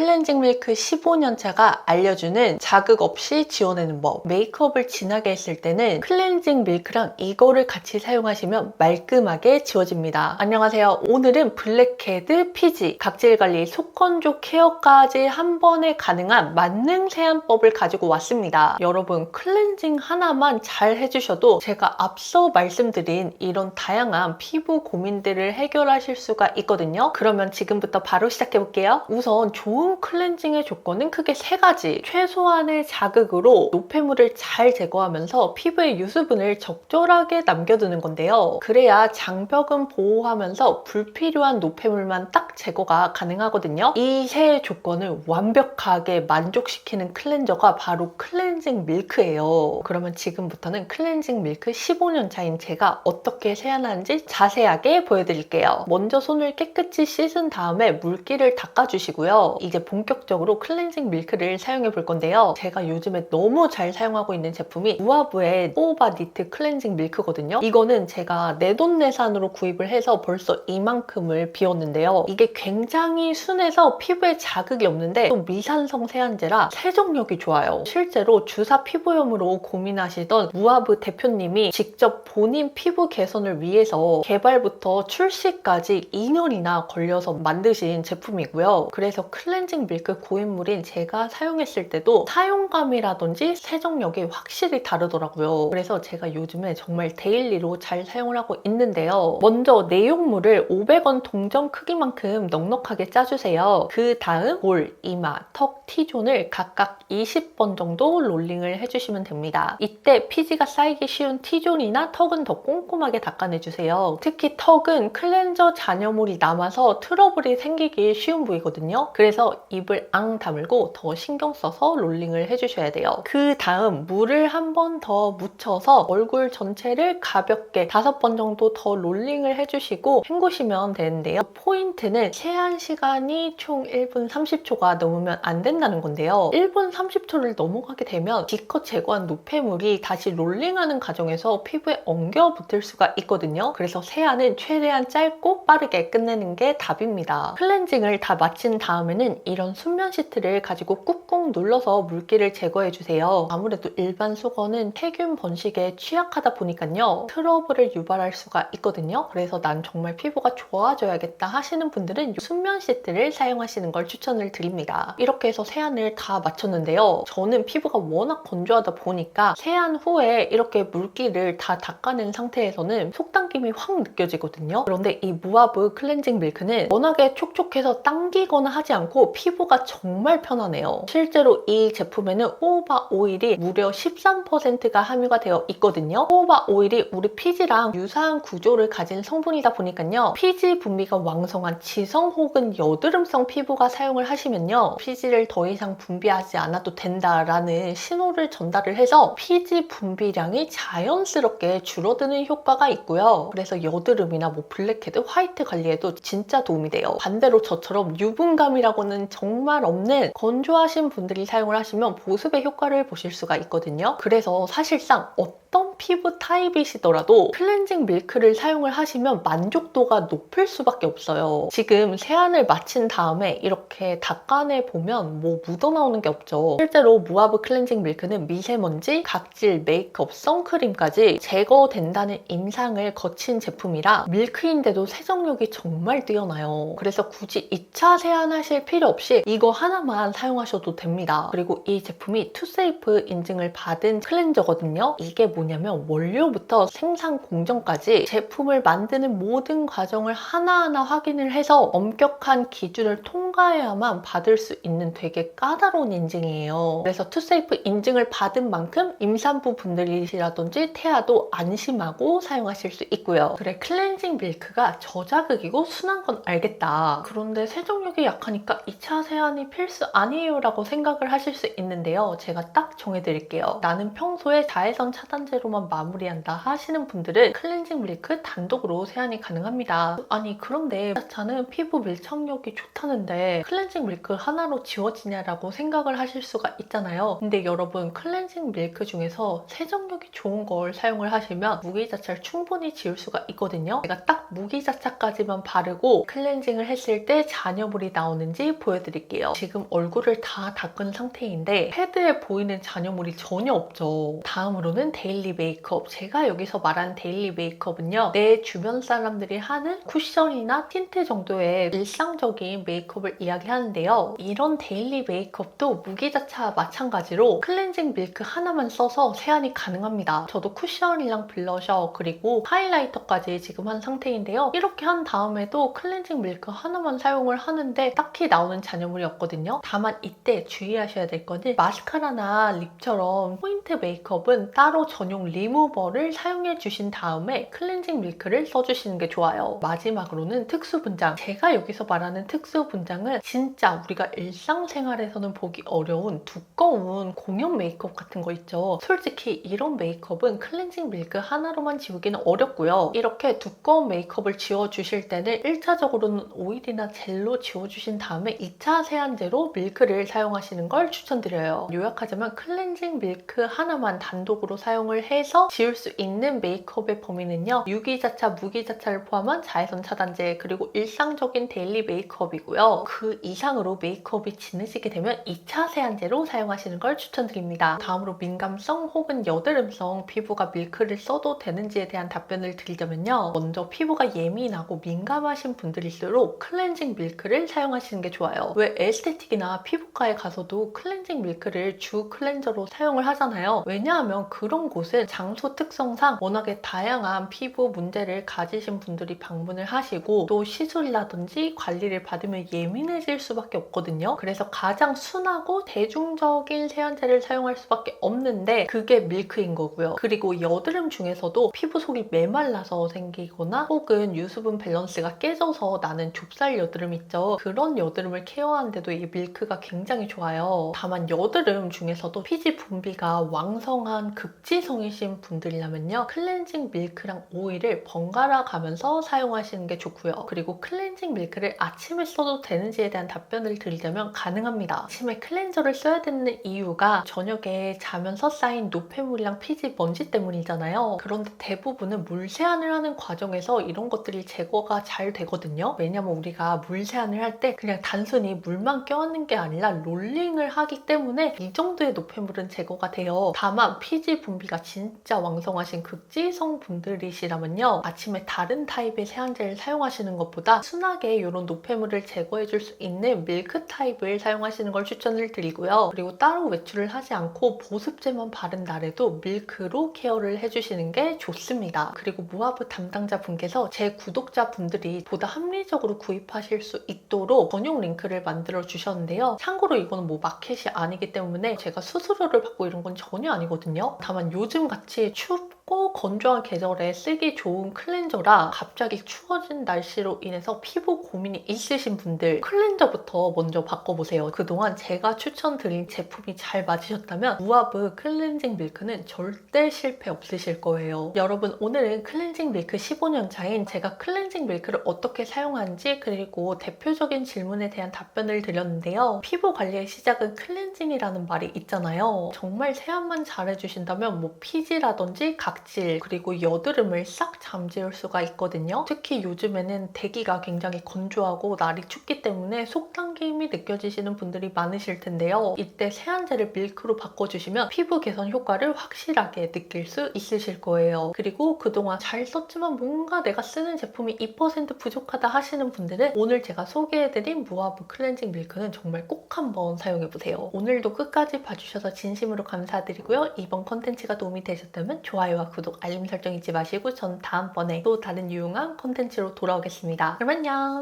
클렌징 밀크 15년차가 알려주는 자극 없이 지워내는 법. 메이크업을 진하게 했을 때는 클렌징 밀크랑 이거를 같이 사용하시면 말끔하게 지워집니다. 안녕하세요. 오늘은 블랙헤드 피지, 각질 관리, 속건조 케어까지 한 번에 가능한 만능 세안법을 가지고 왔습니다. 여러분 클렌징 하나만 잘 해주셔도 제가 앞서 말씀드린 이런 다양한 피부 고민들을 해결하실 수가 있거든요. 그러면 지금부터 바로 시작해 볼게요. 우선 좋은 클렌징의 조건은 크게 세 가지. 최소한의 자극으로 노폐물을 잘 제거하면서 피부의 유수분을 적절하게 남겨두는 건데요. 그래야 장벽은 보호하면서 불필요한 노폐물만 딱 제거가 가능하거든요. 이 세 조건을 완벽하게 만족시키는 클렌저가 바로 클렌징 밀크예요. 그러면 지금부터는 클렌징 밀크 15년 차인 제가 어떻게 세안하는지 자세하게 보여드릴게요. 먼저 손을 깨끗이 씻은 다음에 물기를 닦아주시고요. 이제 본격적으로 클렌징 밀크를 사용해 볼 건데요. 제가 요즘에 너무 잘 사용하고 있는 제품이 우아브의 오바 니트 클렌징 밀크거든요. 이거는 제가 내돈내산으로 구입을 해서 벌써 이만큼을 비웠는데요. 이게 굉장히 순해서 피부에 자극이 없는데 또 미산성 세안제라 세정력이 좋아요. 실제로 주사 피부염으로 고민하시던 우아브 대표님이 직접 본인 피부 개선을 위해서 개발부터 출시까지 2년이나 걸려서 만드신 제품이고요. 그래서 클렌징 밀크 고인물인 제가 사용했을 때도 사용감이라든지 세정력이 확실히 다르더라고요. 그래서 제가 요즘에 정말 데일리로 잘 사용을 하고 있는데요. 먼저 내용물을 500원 동전 크기만큼 넉넉하게 짜주세요. 그 다음 볼, 이마, 턱, T존을 각각 20번 정도 롤링을 해주시면 됩니다. 이때 피지가 쌓이기 쉬운 T존이나 턱은 더 꼼꼼하게 닦아내주세요. 특히 턱은 클렌저 잔여물이 남아서 트러블이 생기기 쉬운 부위거든요. 그래서 입을 앙 다물고 더 신경 써서 롤링을 해주셔야 돼요. 그 다음 물을 한 번 더 묻혀서 얼굴 전체를 가볍게 다섯 번 정도 더 롤링을 해주시고 헹구시면 되는데요. 포인트는 세안 시간이 총 1분 30초가 넘으면 안 된다는 건데요. 1분 30초를 넘어가게 되면 기껏 제거한 노폐물이 다시 롤링하는 과정에서 피부에 엉겨 붙을 수가 있거든요. 그래서 세안은 최대한 짧고 빠르게 끝내는 게 답입니다. 클렌징을 다 마친 다음에는 이런 순면 시트를 가지고 꾹꾹 눌러서 물기를 제거해 주세요. 아무래도 일반 수건은 세균 번식에 취약하다 보니까요. 트러블을 유발할 수가 있거든요. 그래서 난 정말 피부가 좋아져야겠다 하시는 분들은 순면 시트를 사용하시는 걸 추천을 드립니다. 이렇게 해서 세안을 다 마쳤는데요. 저는 피부가 워낙 건조하다 보니까 세안 후에 이렇게 물기를 다 닦아낸 상태에서는 속당김이 확 느껴지거든요. 그런데 이 무아브 클렌징 밀크는 워낙에 촉촉해서 당기거나 하지 않고 피부가 정말 편하네요. 실제로 이 제품에는 호호바 오일이 무려 13%가 함유가 되어 있거든요. 호호바 오일이 우리 피지랑 유사한 구조를 가진 성분이다 보니까요. 피지 분비가 왕성한 지성 혹은 여드름성 피부가 사용을 하시면요. 피지를 더 이상 분비하지 않아도 된다라는 신호를 전달을 해서 피지 분비량이 자연스럽게 줄어드는 효과가 있고요. 그래서 여드름이나 뭐 블랙헤드, 화이트 관리에도 진짜 도움이 돼요. 반대로 저처럼 유분감이라고는 정말 없는 건조하신 분들이 사용을 하시면 보습의 효과를 보실 수가 있거든요. 그래서 사실상 어떤 피부 타입이시더라도 클렌징 밀크를 사용을 하시면 만족도가 높을 수밖에 없어요. 지금 세안을 마친 다음에 이렇게 닦아내 보면 뭐 묻어나오는 게 없죠. 실제로 무아브 클렌징 밀크는 미세먼지, 각질, 메이크업, 선크림까지 제거된다는 임상을 거친 제품이라 밀크인데도 세정력이 정말 뛰어나요. 그래서 굳이 2차 세안하실 필요 없이 이거 하나만 사용하셔도 됩니다. 그리고 이 제품이 투세이프 인증을 받은 클렌저거든요. 이게 뭐냐면 원료부터 생산 공정까지 제품을 만드는 모든 과정을 하나하나 확인을 해서 엄격한 기준을 통과해야만 받을 수 있는 되게 까다로운 인증이에요. 그래서 투세이프 인증을 받은 만큼 임산부 분들이시라든지 태아도 안심하고 사용하실 수 있고요. 그래 클렌징 밀크가 저자극이고 순한 건 알겠다. 그런데 세정력이 약하니까 2차 세안이 필수 아니에요 라고 생각을 하실 수 있는데요. 제가 딱 정해드릴게요. 나는 평소에 자외선 차단제 세안 제로만 마무리한다 하시는 분들은 클렌징 밀크 단독으로 세안이 가능합니다. 아니 그런데 자차는 피부 밀착력이 좋다는데 클렌징 밀크 하나로 지워지냐라고 생각을 하실 수가 있잖아요. 근데 여러분 클렌징 밀크 중에서 세정력이 좋은 걸 사용을 하시면 무기자차를 충분히 지울 수가 있거든요. 제가 딱 무기자차까지만 바르고 클렌징을 했을 때 잔여물이 나오는지 보여드릴게요. 지금 얼굴을 다 닦은 상태인데 패드에 보이는 잔여물이 전혀 없죠. 다음으로는 데일리 메이크업. 제가 여기서 말하는 데일리 메이크업은요. 내 주변 사람들이 하는 쿠션이나 틴트 정도의 일상적인 메이크업을 이야기하는데요. 이런 데일리 메이크업도 무기자차 마찬가지로 클렌징 밀크 하나만 써서 세안이 가능합니다. 저도 쿠션이랑 블러셔 그리고 하이라이터까지 지금 한 상태인데요. 이렇게 한 다음에도 클렌징 밀크 하나만 사용을 하는데 딱히 나오는 잔여물이 없거든요. 다만 이때 주의하셔야 될 거는 마스카라나 립처럼 포인트 메이크업은 따로 전용 리무버를 사용해 주신 다음에 클렌징 밀크를 써주시는 게 좋아요. 마지막으로는 특수 분장. 제가 여기서 말하는 특수 분장은 진짜 우리가 일상생활에서는 보기 어려운 두꺼운 공연 메이크업 같은 거 있죠. 솔직히 이런 메이크업은 클렌징 밀크 하나로만 지우기는 어렵고요. 이렇게 두꺼운 메이크업을 지워주실 때는 1차적으로는 오일이나 젤로 지워주신 다음에 2차 세안제로 밀크를 사용하시는 걸 추천드려요. 요약하자면 클렌징 밀크 하나만 단독으로 사용을 해서 지울 수 있는 메이크업의 범위는요. 유기자차, 무기자차를 포함한 자외선 차단제 그리고 일상적인 데일리 메이크업이고요. 그 이상으로 메이크업이 진해지게 되면 2차 세안제로 사용하시는 걸 추천드립니다. 다음으로 민감성 혹은 여드름성 피부가 밀크를 써도 되는지에 대한 답변을 드리자면요. 먼저 피부가 예민하고 민감하신 분들일수록 클렌징 밀크를 사용하시는 게 좋아요. 왜 에스테틱이나 피부과에 가서도 클렌징 밀크를 주 클렌저로 사용을 하잖아요. 왜냐하면 그런 곳은 장소 특성상 워낙에 다양한 피부 문제를 가지신 분들이 방문을 하시고 또 시술이라든지 관리를 받으면 예민해질 수밖에 없거든요. 그래서 가장 순하고 대중적인 세안제를 사용할 수밖에 없는데 그게 밀크인 거고요. 그리고 여드름 중에서도 피부 속이 메말라서 생기거나 혹은 유수분 밸런스가 깨져서 나는 좁쌀 여드름 있죠. 그런 여드름을 케어하는데도 이 밀크가 굉장히 좋아요. 다만 여드름 중에서도 피지 분비가 왕성한 극지성이 신 분들이라면요. 클렌징 밀크랑 오일을 번갈아 가면서 사용하시는 게 좋고요. 그리고 클렌징 밀크를 아침에 써도 되는지에 대한 답변을 드리자면 가능합니다. 아침에 클렌저를 써야 되는 이유가 저녁에 자면서 쌓인 노폐물이랑 피지 먼지 때문이잖아요. 그런데 대부분은 물 세안을 하는 과정에서 이런 것들이 제거가 잘 되거든요. 왜냐면 우리가 물 세안을 할 때 그냥 단순히 물만 껴안는 게 아니라 롤링을 하기 때문에 이 정도의 노폐물은 제거가 돼요. 다만 피지 분비가 진짜 왕성하신 극지성 분들이시라면요. 아침에 다른 타입의 세안제를 사용하시는 것보다 순하게 이런 노폐물을 제거해줄 수 있는 밀크 타입을 사용하시는 걸 추천을 드리고요. 그리고 따로 외출을 하지 않고 보습제만 바른 날에도 밀크로 케어를 해주시는 게 좋습니다. 그리고 무하브 담당자 분께서 제 구독자 분들이 보다 합리적으로 구입하실 수 있도록 전용 링크를 만들어 주셨는데요. 참고로 이거는 뭐 마켓이 아니기 때문에 제가 수수료를 받고 이런 건 전혀 아니거든요. 다만 요즘 같이 춥 고 건조한 계절에 쓰기 좋은 클렌저라 갑자기 추워진 날씨로 인해서 피부 고민이 있으신 분들 클렌저부터 먼저 바꿔보세요. 그동안 제가 추천드린 제품이 잘 맞으셨다면 무하브 클렌징 밀크는 절대 실패 없으실 거예요. 여러분 오늘은 클렌징 밀크 15년 차인 제가 클렌징 밀크를 어떻게 사용하는지 그리고 대표적인 질문에 대한 답변을 드렸는데요. 피부 관리의 시작은 클렌징이라는 말이 있잖아요. 정말 세안만 잘해주신다면 뭐 피지라든지 각질 그리고 여드름을 싹 잠재울 수가 있거든요. 특히 요즘에는 대기가 굉장히 건조하고 날이 춥기 때문에 속 당김이 느껴지시는 분들이 많으실 텐데요. 이때 세안제를 밀크로 바꿔주시면 피부 개선 효과를 확실하게 느낄 수 있으실 거예요. 그리고 그동안 잘 썼지만 뭔가 내가 쓰는 제품이 2% 부족하다 하시는 분들은 오늘 제가 소개해드린 무하브 클렌징 밀크는 정말 꼭 한번 사용해보세요. 오늘도 끝까지 봐주셔서 진심으로 감사드리고요. 이번 컨텐츠가 도움이 되셨다면 좋아요 와 구독, 알림 설정 잊지 마시고 전 다음번에 또 다른 유용한 컨텐츠로 돌아오겠습니다. 그럼 안녕!